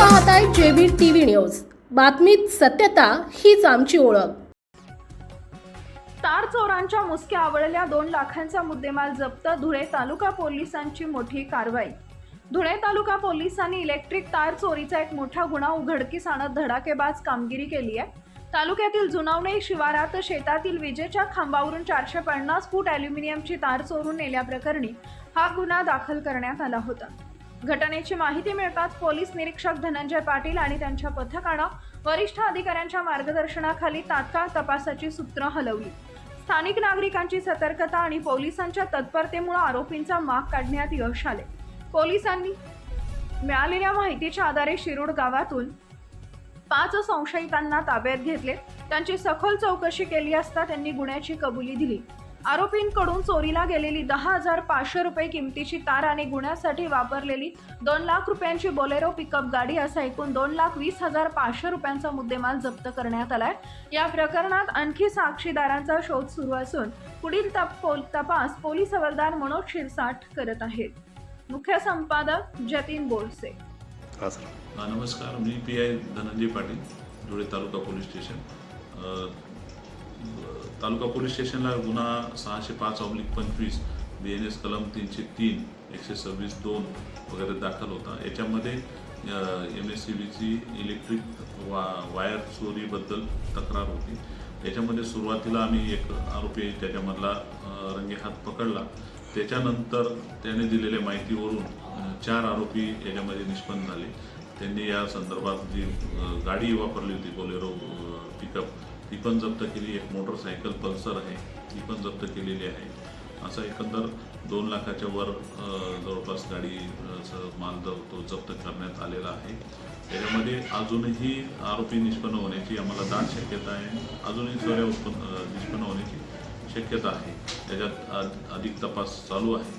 पाहताय JB TV news. बातमीत सत्यता हीच आमची ओळख. तार चोरांच्या मुसक्या आवळल्या दोन लाखांचा मुद्देमाल जप्त धुळे तालुका पोलिसांची मोठी कारवाई. धुळे तालुका पोलिसांनी इलेक्ट्रिक तार चोरीचा एक मोठा गुन्हा उघडकीस आणत धडाकेबाज कामगिरी केली आहे. तालुक्यातील जुनावणे शिवारात शेतातील विजेच्या खांबावरून चारशे पन्नास फूट अॅल्युमिनियमची तार चोरून नेल्याप्रकरणी हा गुन्हा दाखल करण्यात आला होता. घटनेची माहिती मिळताच पोलीस निरीक्षक धनंजय पाटील आणि त्यांच्या पथकानं वरिष्ठ अधिकाऱ्यांच्या मार्गदर्शनाखाली तात्काळ तपासाची सूत्र हलवली. स्थानिक नागरिकांची सतर्कता आणि पोलिसांच्या तत्परतेमुळे आरोपींचा माग काढण्यात यश आले पोलिसांनी मिळालेल्या माहितीच्या आधारे शिरूड गावातून पाच संशयितांना ताब्यात घेतले. त्यांची सखोल चौकशी केली असता त्यांनी गुन्ह्याची कबुली दिली. आरोपींकडून चोरीला गेलेली दहा हजार पाचशे रुपये किमतीची तार आणि गुन्ह्यासाठी वापरलेली दोन लाख रुपयांची बोलेरो पिकअप गाडी असा एकूण दोन लाख वीस हजार पाचशे रुपयांचा मुद्देमाल जप्त करण्यात आलाय. या प्रकरणात आणखी साक्षीदारांचा शोध सुरू असून पुढील तप पोल- तपास पोलीस हवालदार मनोज शिरसाट करत आहेत. मुख्य संपादक जतीन बोरसे. नमस्कार. मी P I Dhananjay Patil Dhule taluka police station. Taluka police स्टेशनला गुन्हा सहाशे पाच ऑब्लिक पंचवीस बी एन एस कलम तीनशे तीन एकशे सव्वीस दोन वगैरे दाखल होता. याच्यामध्ये एम एस सी बीची इलेक्ट्रिक वा वायर चोरीबद्दल तक्रार होती. त्याच्यामध्ये सुरुवातीला आम्ही एक आरोपी त्याच्यामधला अ, रंगेहात पकडला. त्याच्यानंतर त्याने दिलेल्या माहितीवरून चार आरोपी याच्यामध्ये निष्पन्न झाले. त्यांनी या संदर्भात जी गाडी वापरली होती बोलेरो पिकअप ती पण जप्त केली एक मोटरसायकल पल्सर आहे ती पण जप्त केलेली आहे. असं एकंदर दोन लाखाच्या वर जवळपास गाडी माल तो जप्त करण्यात आलेला आहे. त्याच्यामध्ये अजूनही आरोपी निष्पन्न होण्याची आम्हाला दाट शक्यता आहे. अजूनही चोऱ्या उत्पन्न निष्पन्न होण्याची शक्यता आहे. त्याच्यात अधिक तपास चालू आहे.